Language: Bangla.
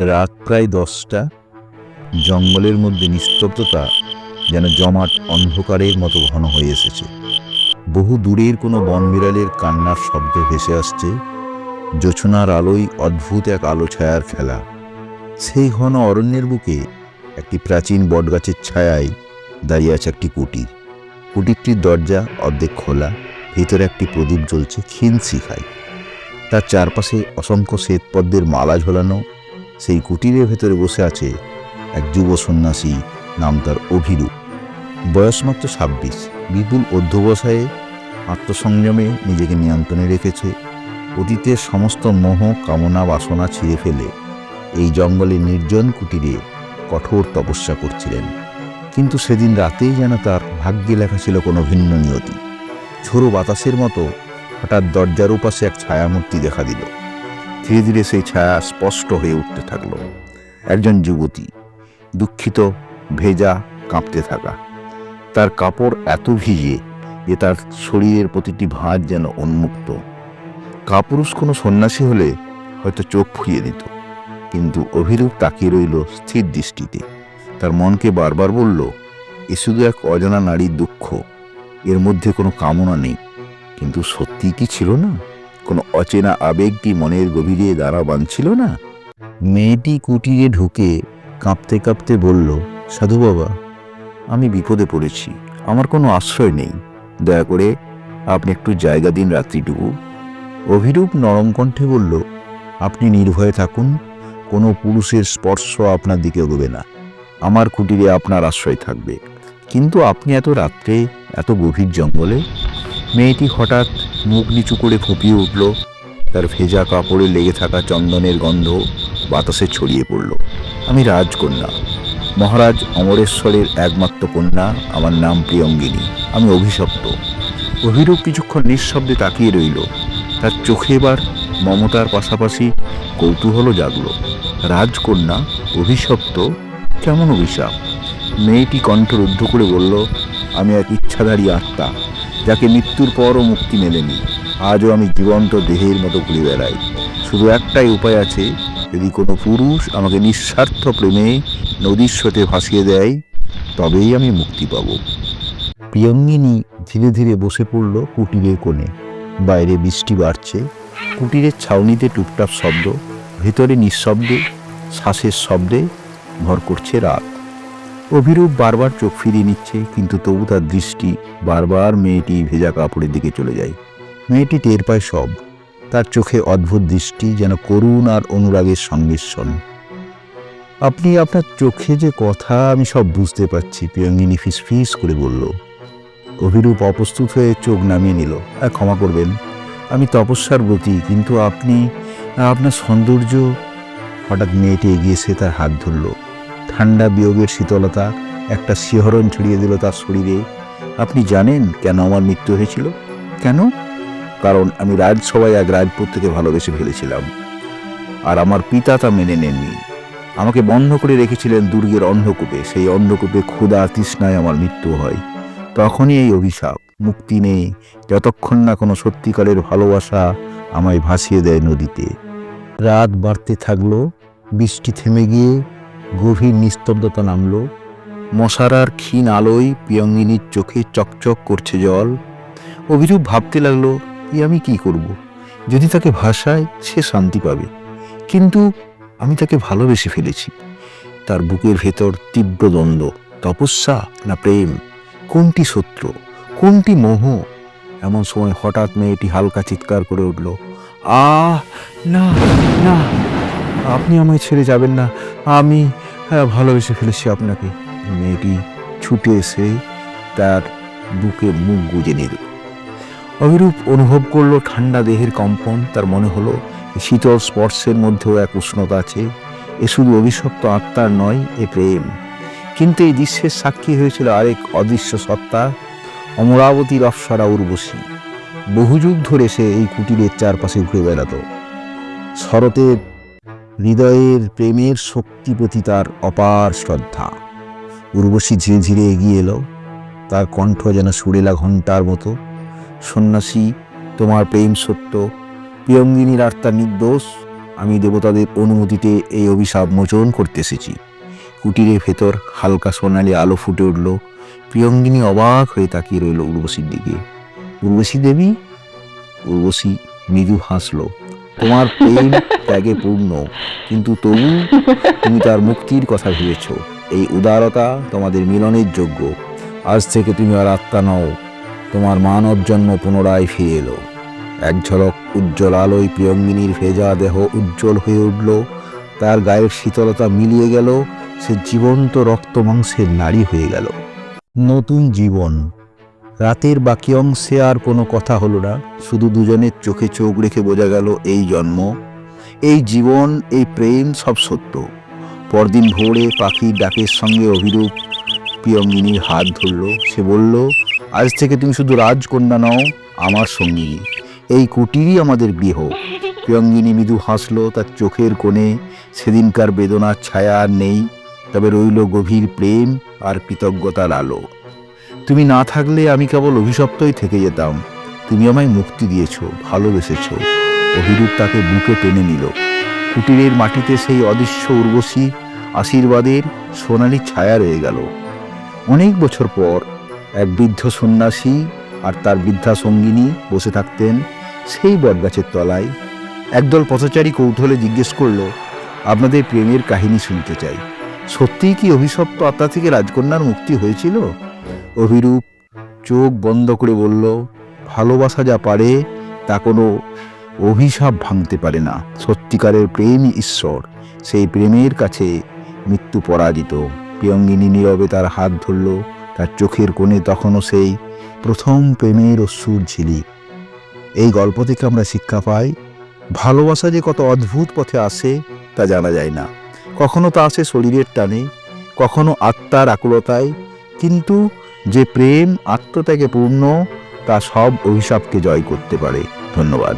রাত প্রায় দশটা, জঙ্গলের মধ্যে নিস্তব্ধতা যেন জমাট অন্ধকারের মতো ঘন হয়ে এসেছে। বহু দূরের কোনো বনবিড়ালের কান্নার শব্দ ভেসে আসছে, জোছনার আলোয় অদ্ভুত এক আলো ছায়ার খেলা। সেই ঘন অরণ্যের বুকে একটি প্রাচীন বটগাছের ছায়ায় দাঁড়িয়ে আছে একটি কুটির। কুটিরটির দরজা অর্ধেক খোলা, ভিতরে একটি প্রদীপ জ্বলছে, ক্ষীণ শিখায়। তার চারপাশে অসংখ্য শ্বেতপদ্মের মালা ঝোলানো সেই কুটিরের ভেতরে বসে আছে এক যুব সন্ন্যাসী নাম তার অভিরূপ। বয়স মাত্র ছাব্বিশ। বিপুল অধ্যবসায়ে, আত্মসংযমে নিজেকে নিয়ন্ত্রণে রেখেছে। অতীতের সমস্ত মোহ, কামনা, বাসনা ছিঁড়ে ফেলে এই জঙ্গলে নির্জন কুটিরে কঠোর তপস্যা করছিলেন। কিন্তু সেদিন রাতেই যেন তার ভাগ্যে লেখা ছিল কোনো ভিন্ন নিয়তি। ঝোড়ো বাতাসের মতো হঠাৎ দরজার উপাসে এক ছায়ামূর্তি দেখা দিল। ধীরে ধীরে সেই ছায়া স্পষ্ট হয়ে উঠতে থাকল। একজন যুবতী, দুঃখিত, ভেজা, কাঁপতে থাকা। তার কাপড় এত ভিজে যে তার শরীরের প্রতিটি ভাঁজ যেন উন্মুক্ত। কাপুরুষ কোনো সন্ন্যাসী হলে হয়তো চোখ ফুরিয়ে দিত, কিন্তু অভিরূপ তাকিয়ে রইল স্থির দৃষ্টিতে। তার মনকে বারবার বলল, এ শুধু এক অজানা নারীর দুঃখ, এর মধ্যে কোনো কামনা নেই। কিন্তু সত্যি কি ছিল না? কোনো অচেনা আবেগ কি মনের গভীরে দাঁড়া বাঁধছিল না? মেয়েটি কুটিরে ঢুকে কাঁপতে কাঁপতে বলল, সাধু বাবা, আমি বিপদে পড়েছি। আমার কোনো আশ্রয় নেই। দয়া করে আপনি একটু জায়গা দিন রাত্রিটুকু। অভিরূপ নরম কণ্ঠে বলল, আপনি নির্ভয়ে থাকুন। কোনো পুরুষের স্পর্শ আপনার দিকে এগোবে না। আমার কুটিরে আপনার আশ্রয় থাকবে। কিন্তু আপনি এত রাত্রে, এত গভীর জঙ্গলে? মেয়েটি হঠাৎ মুখ নিচু করে ফুপিয়ে উঠল। তার ভেজা কাপড়ে লেগে থাকা চন্দনের গন্ধ বাতাসে ছড়িয়ে পড়ল। আমি রাজকন্যা। মহারাজ অমরেশ্বরের একমাত্র কন্যা, আমার নাম প্রিয়ঙ্গিনী। আমি অভিশপ্ত। অভিরূপ কিছুক্ষণ নিঃশব্দে তাকিয়ে রইল। তার চোখে এবার মমতার পাশাপাশি কৌতূহলও জাগল। রাজকন্যা, অভিশপ্ত? কেমন অভিশাপ? মেয়েটি কণ্ঠ রুদ্ধ করে বলল, আমি এক ইচ্ছাধারী আত্মা। যাকে মৃত্যুর পরও মুক্তি মেলেনি। আজও আমি জীবন্ত দেহের মতো ঘুরে বেড়াই। শুধু একটাই উপায় আছে, যদি কোনো পুরুষ আমাকে নিঃস্বার্থ প্রেমে নদীর স্রোতে ভাসিয়ে দেয়, তবেই আমি মুক্তি পাব। প্রিয়ঙ্গিনী ধীরে ধীরে বসে পড়ল কুটিরের কোণে। বাইরে বৃষ্টি বাড়ছে। কুটিরের ছাউনিতে টুপটাপ শব্দ, ভেতরে নিঃশব্দে, শ্বাসের শব্দে ভর করছে রাত। অভিরূপ বারবার চোখ ফিরিয়ে নিচ্ছে, কিন্তু তবু তার দৃষ্টি বারবার মেয়েটি ভেজা কাপড়ের দিকে চলে যায়। মেয়েটি টের পায় সব। তার চোখে অদ্ভুত দৃষ্টি, যেন করুণ আর অনুরাগের সংমিশ্রণ আপনি আপনার চোখে যে কথা, আমি সব বুঝতে পারছি প্রিয়ঙ্গিনী ফিস ফিস করে বলল। অভিরূপ অপ্রস্তুত হয়ে চোখ নামিয়ে নিল। আর ক্ষমা করবেন, আমি তপস্যার ব্রতী, কিন্তু আপনি, আপনার সৌন্দর্য, হঠাৎ মেয়েটি এগিয়ে এসে তার হাত ধরল। ঠান্ডা বিয়োগের শীতলতা একটা শিহরণ ছড়িয়ে দিল তার শরীরে। আপনি জানেন কেন আমার মৃত্যু হয়েছিল? কেন? কারণ আমি রাজসভায় এক রাজপুত্রকে ভালোবেসে ফেলেছিলাম। আর আমার পিতা তা মেনে নেননি। আমাকে বন্ধ করে রেখেছিলেন দুর্গের অন্ধকূপে সেই অন্ধকূপে ক্ষুধা তৃষ্ণায় আমার মৃত্যু হয়। তখনই এই অভিশাপ, মুক্তি নেই। যতক্ষণ না কোনো সত্যিকারের ভালোবাসা আমায় ভাসিয়ে দেয় নদীতে। রাত বাড়তে থাকল, বৃষ্টি থেমে গিয়ে গভীর নিস্তব্ধতা নামল। মশারার ক্ষীণ আলোয় পিয়ঙ্গিনীর চোখে চকচক করছে জল। অভিরূপ ভাবতে লাগল কি আমি কি করব। যদি তাকে ভাষায় সে শান্তি পাবে। কিন্তু আমি তাকে ভালোবেসে ফেলেছি। তার বুকের ভেতর তীব্র দ্বন্দ্ব, তপস্যা না প্রেম? কোনটি শত্রু? কোনটি মোহ? এমন সময় হঠাৎ মেয়েটি হালকা চিৎকার করে উঠল, আহ, না না। আপনি আমায় ছেড়ে যাবেন না। আমি হ্যাঁ, ভালোবেসে ফেলেছি আপনাকে। মেয়েটি ছুটে এসে তার বুকে মুখ গুজে নিল। অভিরূপ অনুভব করল ঠান্ডা দেহের কম্পন। তার মনে হলো শীতল স্পর্শের মধ্যেও এক উষ্ণতা আছে। এ শুধু অভিশপ্ত আত্মার নয় এ প্রেম। কিন্তু এই দৃশ্যের সাক্ষী হয়েছিল আরেক অদৃশ্য সত্তা অমরাবতীর অপ্সরা উর্বশী। বহুযুগ ধরে সে এই কুটিরের চারপাশে ঘুরে বেড়াতো। শরতের হৃদয়ের প্রেমের শক্তি প্রতি তার অপার শ্রদ্ধা। উর্বশী ধীরে ধীরে এগিয়ে এলো। তার কণ্ঠ যেন সুরেলা ঘণ্টার মতো। সন্ন্যাসী, তোমার প্রেম সত্য। প্রিয়ঙ্গিনীর আত্মা নির্দোষ। আমি দেবতাদের অনুমতিতে এই অভিশাপ মোচন করতে এসেছি। কুটিরের ভেতর হালকা সোনালি আলো ফুটে উঠল। প্রিয়ঙ্গিনী অবাক হয়ে তাকিয়ে রইল উর্বশীর দিকে। উর্বশী দেবী? উর্বশী মৃদু হাসল। তোমার প্রেম ত্যাগে পূর্ণ কিন্তু তবু তুমি তার মুক্তির কথা ভেবেছ। এই উদারতা তোমাদের মিলনের যোগ্য। আজ থেকে তুমি আর আত্মা নও তোমার মানব জন্ম পুনরায় ফিরে এলো। এক ঝলক উজ্জ্বল আলোয় প্রিয়ঙ্গিনীর ভেজা দেহ উজ্জ্বল হয়ে উঠল। তার গায়ের শীতলতা মিলিয়ে গেল সে জীবন্ত রক্ত মাংসের নারী হয়ে গেল। নতুন জীবন। রাতের বাকি অংশে আর কোনো কথা হলো না, শুধু দুজনের চোখে চোখ রেখে বোঝা গেল এই জন্ম, এই জীবন, এই প্রেম সব সত্য। পরদিন ভোরে পাখির ডাকের সঙ্গে অভিরূপ প্রিয়ঙ্গিনীর হাত ধরল। সে বলল, আজ থেকে তুমি শুধু রাজকন্যা নও, আমার সঙ্গিনী এই কুটিরই আমাদের গৃহ। প্রিয়ঙ্গিনী মৃদু হাসলো, তার চোখের কোণে সেদিনকার বেদনার ছায়া আর নেই, তবে রইল গভীর প্রেম আর কৃতজ্ঞতার আলো। তুমি না থাকলে আমি কেবল অভিশপ্তই থেকে যেতাম। তুমি আমায় মুক্তি দিয়েছ, ভালোবেসেছ। অভিরূপ তাকে বুকে টেনে নিল। কুটিরের মাটিতে সেই অদৃশ্য উর্বশী আশীর্বাদের সোনালি ছায়া রয়ে গেল। অনেক বছর পর এক বৃদ্ধ সন্ন্যাসী আর তার বৃদ্ধা সঙ্গিনী বসে থাকতেন সেই বটগাছের তলায়। একদল পথচারী কৌতূহলে জিজ্ঞেস করল, আপনাদের প্রেমের কাহিনী শুনতে চাই। সত্যিই কি অভিশপ্ত আত্মা থেকে রাজকন্যার মুক্তি হয়েছিল? অভিরূপ চোখ বন্ধ করে বলল, ভালোবাসা যা পারে, তা কোনো অভিশাপ ভাঙতে পারে না। সত্যিকারের প্রেমই ঈশ্বর। সেই প্রেমের কাছে মৃত্যু পরাজিত। প্রিয়ঙ্গিনী নীরবে তার হাত ধরল। তার চোখের কোণে তখনও সেই প্রথম প্রেমের অশ্রুর ঝিলিক। এই গল্প থেকে আমরা শিক্ষা পাই, ভালোবাসা যে কত অদ্ভুত পথে আসে, তা জানা যায় না। কখনো তা আসে শরীরের টানে, কখনো আত্মার আকুলতায়, কিন্তু যে প্রেম আত্মত্যাগে পূর্ণ তা সব অভিশাপকে জয় করতে পারে। ধন্যবাদ।